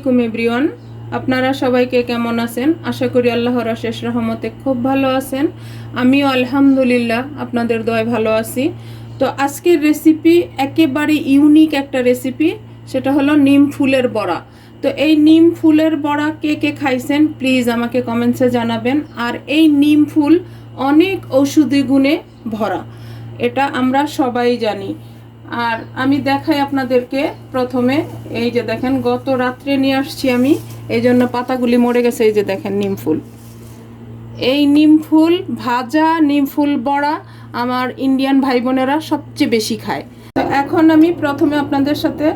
আলাইকুম এভরিওয়ান। আপনারা সবাইকে কেমন আছেন? আশা করি আল্লাহর অশেষ রহমতে খুব ভালো আছেন। আমিও আলহামদুলিল্লাহ আপনাদের দয় ভালো আছি। তো আজকের রেসিপি একেবারে ইউনিক একটা রেসিপি সেটা হলো নিম ফুলের বড়া। তো এই নিম ফুলের বড়া কে কে খাইছেন প্লিজ আমাকে কমেন্টসে জানাবেন। আর এই নিম ফুল অনেক ঔষধি গুণে ভরা। এটা আমরা সবাই জানি। আর আমি দেখাই আপনাদেরকে প্রথমে। এই যে দেখেন, গত রাত্রে নিয়ে আসছি আমি। এই জন্য পাতাগুলি মরে গেছে, এই যে দেখেন, নিম ফুল। এই নিম ফুল, ভাজা নিম ফুল বড়া আমার ইন্ডিয়ান ভাই বোনেরা সবচেয়ে বেশি খায়। তো এখন আমি প্রথমে আপনাদের সাথে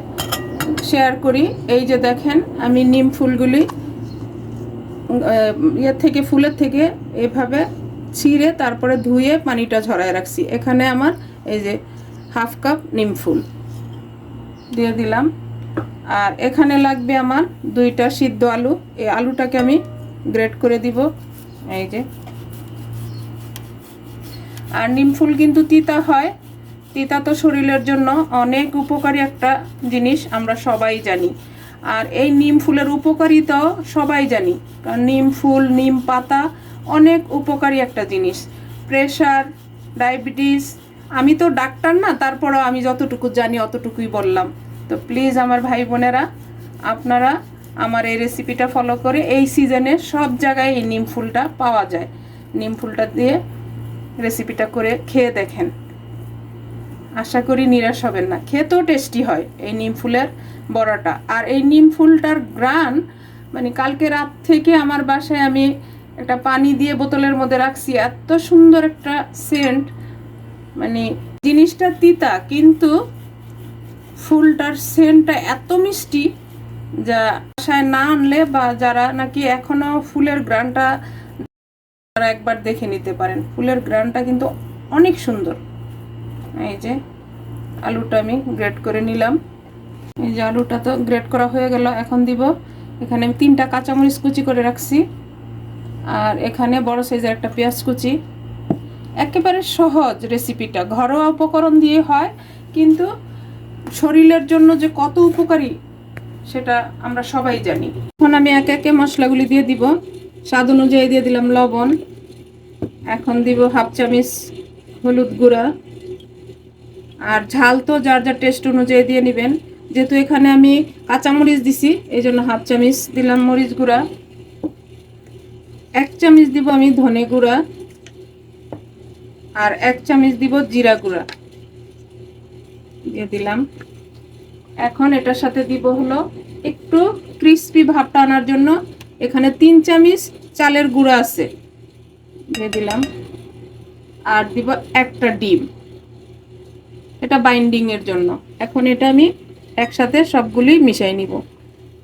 শেয়ার করি। এই যে দেখেন, আমি নিম ফুলগুলি ইয়ে থেকে, ফুলের থেকে এভাবে ছিঁড়ে তারপরে ধুয়ে পানিটা ঝরায় রাখছি। এখানে আমার এই যে হাফ কাপ নিম ফুল দিয়ে দিলাম। আর এখানে লাগবে আমার দুইটা সিদ্ধ আলু। এই আলুটাকে আমি গ্রেট করে দিব। এই যে। আর নিম ফুল কিন্তু তিতা হয়। তিতা তো শরীরের জন্য অনেক উপকারী একটা জিনিস, আমরা সবাই জানি। আর এই নিম ফুলের উপকারিতাও সবাই জানি। কারণ নিম ফুল, নিম পাতা অনেক উপকারী একটা জিনিস। প্রেশার, ডায়াবেটিস আমি তো ডাক্তার না, তারপরেও আমি যতটুকু জানি অতটুকুই বললাম। তো প্লিজ আমার ভাই বোনেরা, আপনারা আমার এই রেসিপিটা ফলো করে এই সিজনে সব জায়গায় এই নিম ফুলটা পাওয়া যায়। নিম ফুলটা দিয়ে রেসিপিটা করে খেয়ে দেখেন। আশা করি নিরাশ হবেন না। খেতেও টেস্টি হয় এই নিম ফুলের বড়াটা। আর এই নিম ফুলটার গ্রান মানে কালকে রাত থেকে আমার বাসায় আমি একটা পানি দিয়ে বোতলের মধ্যে রাখছি, এত সুন্দর একটা সেন্ট মানে জিনিসটা তিতা, কিন্তু ফুলটার সেন্টটা এত মিষ্টি যা বাসায় না আনলে বা যারা নাকি এখনও ফুলের গ্রানটা তারা একবার দেখে নিতে পারেন। ফুলের গ্রানটা কিন্তু অনেক সুন্দর। এই যে আলুটা আমি গ্রেট করে নিলাম। এই যে আলুটা তো গ্রেট করা হয়ে গেল, এখন দিব। এখানে আমি তিনটা কাঁচামরিচ কুচি করে রাখছি। আর এখানে বড় সাইজের একটা পেঁয়াজ কুচি। একেবারে সহজ রেসিপিটা ঘরোয়া উপকরণ দিয়ে হয়, কিন্তু শরীরের জন্য যে কত উপকারী, সেটা আমরা সবাই জানি। এখন আমি একে একে মশলাগুলি দিয়ে দিব। স্বাদ অনুযায়ী দিয়ে দিলাম লবণ। এখন দিব হাফ চামিচ হলুদ গুঁড়া। আর ঝাল তো যার যার টেস্ট অনুযায়ী দিয়ে নেবেন। যেহেতু এখানে আমি কাঁচামরিচ দিছি এই জন্য হাফ চামিচ দিলাম মরিচ গুঁড়া। এক চামিচ দিব আমি ধনে গুঁড়া। আর এক চামচ দিব জিরা গুঁড়া। দিয়ে দিলাম। এখন এটার সাথে দিব হলো একটু ক্রিস্পি ভাবটা আনার জন্য। এখানে তিন চামচ চালের গুঁড়া আছে। দিয়ে দিলাম। আর দিব একটা ডিম। এটা বাইন্ডিং এর জন্য। এখন এটা আমি একসাথে সবগুলি মিশাই নিব।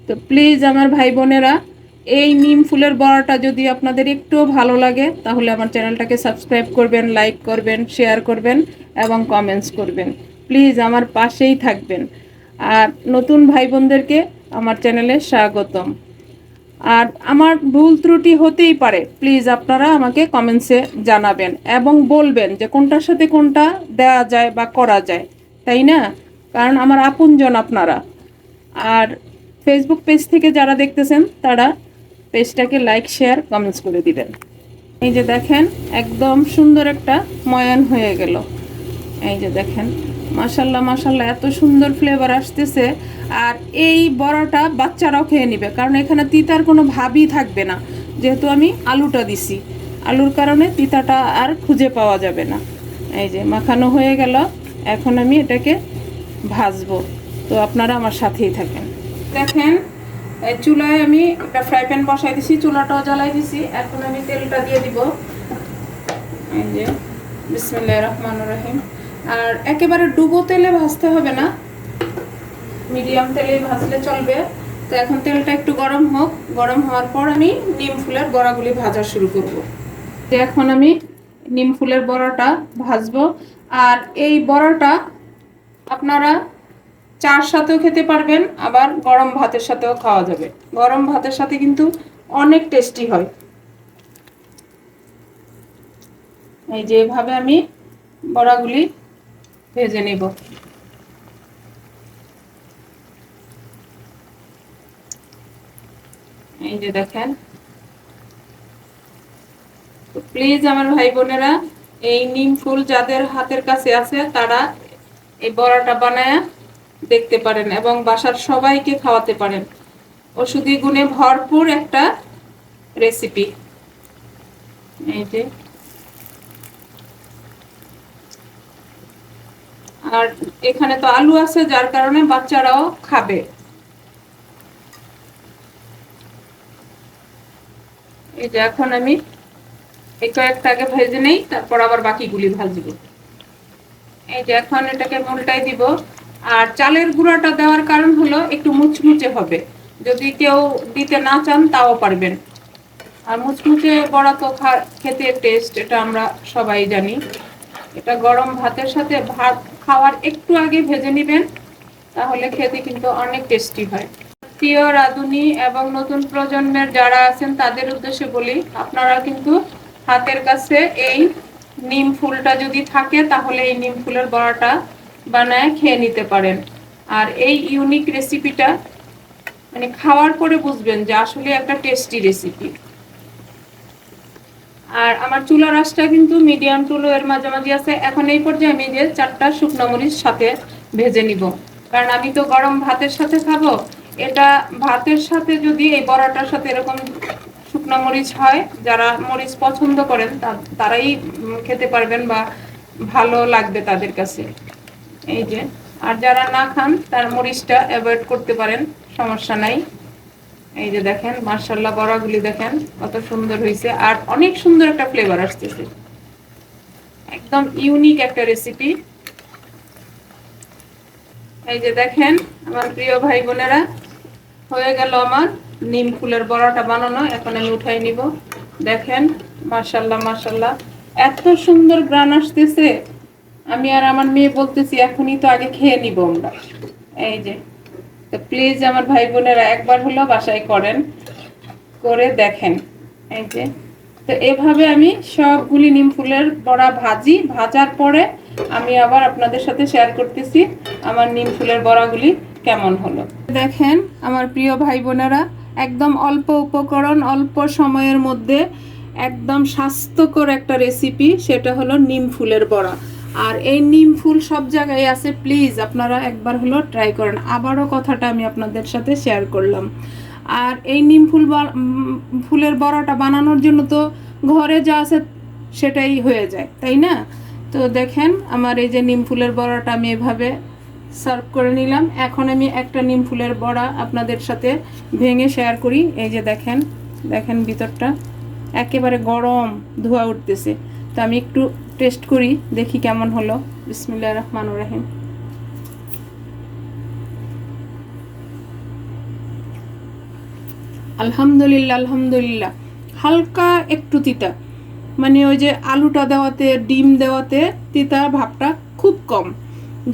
তো প্লিজ আমার ভাই বোনেরা এই নিম ফুলের বড়াটা যদি আপনাদের একটুও ভালো লাগে, তাহলে আমার চ্যানেলটাকে সাবস্ক্রাইব করবেন, লাইক করবেন, শেয়ার করবেন এবং কমেন্টস করবেন। প্লিজ আমার পাশেই থাকবেন। আর নতুন ভাই বোনদেরকে আমার চ্যানেলে স্বাগতম। আর আমার ভুল ত্রুটি হতেই পারে প্লিজ আপনারা আমাকে কমেন্টসে জানাবেন এবং বলবেন যে কোনটার সাথে কোনটা দেওয়া যায় বা করা যায়, তাই না? কারণ আমার আপনজন আপনারা। আর ফেসবুক পেজ থেকে যারা দেখতেছেন, তারা পেজটাকে লাইক শেয়ার কমেন্টস করে দিবেন। এই যে দেখেন, একদম সুন্দর একটা ময়ান হয়ে গেল। এই যে দেখেন মাসাল্লাহ মাসাল্লাহ এত সুন্দর ফ্লেভার আসতেছে। আর এই বড়াটা বাচ্চারাও খেয়ে নিবে, কারণ এখানে তিতার কোনো ভাবই থাকবে না। যেহেতু আমি আলুটা দিছি, আলুর কারণে তিতাটা আর খুঁজে পাওয়া যাবে না। এই যে মাখানো হয়ে গেল, এখন আমি এটাকে ভাজবো। তো আপনারা আমার সাথেই থাকেন। দেখেন চুলায় আমি একটা ফ্রাই প্যান বসাই দিছি, চুলাটাও জ্বালাই দিছি। এখন আমি তেলটা দিয়ে দিব। এই যে বিসমিল্লাহ রহমান রহিম। আর একেবারে ডুবো তেলে ভাজতে হবে না। মিডিয়াম তেলে ভাজলে চলবে। তো এখন তেলটা একটু গরম হোক। গরম হওয়ার পর আমি নিম ফুলের বড়াগুলি ভাজা শুরু করব। এখন আমি নিম ফুলের বড়াটা ভাজবো। আর এই বড়াটা আপনারা চার সাথেও খেতে পারবেন, আবার গরম ভাতের সাথেও খাওয়া যাবে। গরম ভাতের সাথে কিন্তু অনেক টেস্টি হয়। এই যে এভাবে আমি বড়াগুলি ভেজে নেব। এই যে দেখেন। প্লিজ আমার ভাই বোনেরা, এই নিম ফুল যাদের হাতের কাছে আছে, তারা এই বড়াটা বানায় দেখতে পারেন এবং বাসার সবাইকে খাওয়াতে পারেন। ওষুধি গুণে ভরপুর একটা রেসিপি এই যে। আর এখানে তো আলু আছে, যার কারণে বাচ্চারাও খাবে। এই যে এখন আমি এই কয়েকটাকে ভেজে নেই, তারপর আবার বাকিগুলি ভাজব। এই যে এখন এটাকে উল্টাই দিব। আর চালের গুঁড়াটা দেওয়ার কারণ হলো একটু মুচমুচে হবে। যদি কেউ দিতে না চান, তাও পারবেন। আর মুচমুচে বড়া তো খেতে টেস্ট এটা আমরা সবাই জানি। এটা গরম ভাতের সাথে ভাত খাওয়ার একটু আগে ভেজে নেবেন, তাহলে খেতে কিন্তু অনেক টেস্টি হয়। প্রিয় রাঁধুনি এবং নতুন প্রজন্মের যারা আছেন, তাদের উদ্দেশ্যে বলি, আপনারা কিন্তু হাতের কাছে এই নিম ফুলটা যদি থাকে, তাহলে এই নিম ফুলের বড়াটা বানায় খেয়ে নিতে পারেন। আর এই ইউনিক রেসিপিটা মানে খাওয়ার পরে বুঝবেন যে আসলে একটা টেস্টি রেসিপি আর আমার চুলা রাসটা কিন্তু মিডিয়াম টু এর মাঝামাঝি আছে। এখন এই পর্যায়ে আমি যে চারটা শুকনো মরিচ সাথে ভেজে নিব। কারণ আমি তো গরম ভাতের সাথে খাব। এটা ভাতের সাথে যদি এই বড়াটার সাথে এরকম শুকনো মরিচ হয়, যারা মরিচ পছন্দ করেন তারাই খেতে পারবেন বা ভালো লাগবে তাদের কাছে। এই যে, আর যারা না খান, তার মরিচটা অ্যাভয়েড করতে পারেন, সমস্যা নাই। এই যে দেখেন মার্শাল্লাহ বড়াগুলি দেখেন, কত সুন্দর হয়েছে আর অনেক সুন্দর একটা ফ্লেভার আসতেছে। একদম ইউনিক একটা রেসিপি এই যে দেখেন, আমার প্রিয় ভাই বোনেরা, হয়ে গেল আমার নিম ফুলের বড়াটা বানানো, এখন আমি উঠাই নিব। দেখেন মার্শাল্লাহ মার্শাল্লাহ এত সুন্দর গ্রান আসতেছে। আমি আর আমার মেয়ে বলতেছি, এখনই তো আগে খেয়ে নিব আমরা। এই যে, তো প্লিজ আমার ভাই বোনেরা একবার হলো বাসায় করেন, করে দেখেন। এই যে, তো এভাবে আমি সবগুলি নিম ফুলের বড়া ভাজি, ভাজার পরে আমি আবার আপনাদের সাথে শেয়ার করতেছি আমার নিম ফুলের বড়াগুলি কেমন হলো। দেখেন, আমার প্রিয় ভাই বোনেরা, একদম অল্প উপকরণ, অল্প সময়ের মধ্যে একদম স্বাস্থ্যকর একটা রেসিপি সেটা হলো নিম ফুলের বড়া। আর এই নিম ফুল সব জায়গায় আছে প্লিজ আপনারা একবার হলো ট্রাই করেন। আবারও কথাটা আমি আপনাদের সাথে শেয়ার করলাম। আর এই নিম ফুল ফুলের বড়াটা বানানোর জন্য তো ঘরে যা আছে সেটাই হয়ে যায়, তাই না? তো দেখেন, আমার এই যে নিম ফুলের বড়াটা আমি এভাবে সার্ভ করে নিলাম। এখন আমি একটা নিম ফুলের বড়া আপনাদের সাথে ভেঙে শেয়ার করি। এই যে দেখেন দেখেন ভিতরটা। একেবারে গরম ধোয়া উঠতেছে। তো আমি একটু টেস্ট করি, দেখি কেমন হলো। বিসমিল্লাহ রহমান রাহিম। আলহামদুলিল্লাহ আলহামদুলিল্লাহ। হালকা একটু তিতা। মানে ওই যে আলুটা দেওয়াতে, ডিম দেওয়াতে তিতা ভাবটা খুব কম।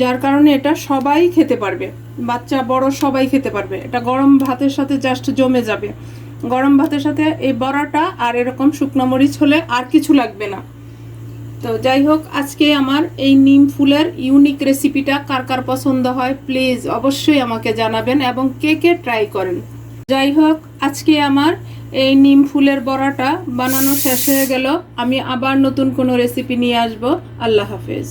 যার কারণে এটা সবাই খেতে পারবে। বাচ্চা, বড় সবাই খেতে পারবে। এটা গরম ভাতের সাথে জাস্ট জমে যাবে। গরম ভাতের সাথে এই বড়াটা আর এরকম শুকনো মরিচ হলে আর কিছু লাগবে না। তো যাই হোক, আজকে আমার এই নিম ফুলের ইউনিক রেসিপিটা কার কার পছন্দ হয় প্লিজ অবশ্যই আমাকে জানাবেন এবং কে কে ট্রাই করেন। যাই হোক, আজকে আমার এই নিম ফুলের বড়াটা বানানো শেষ হয়ে গেল। আমি আবার নতুন কোনো রেসিপি নিয়ে আসব। আল্লাহ হাফেজ।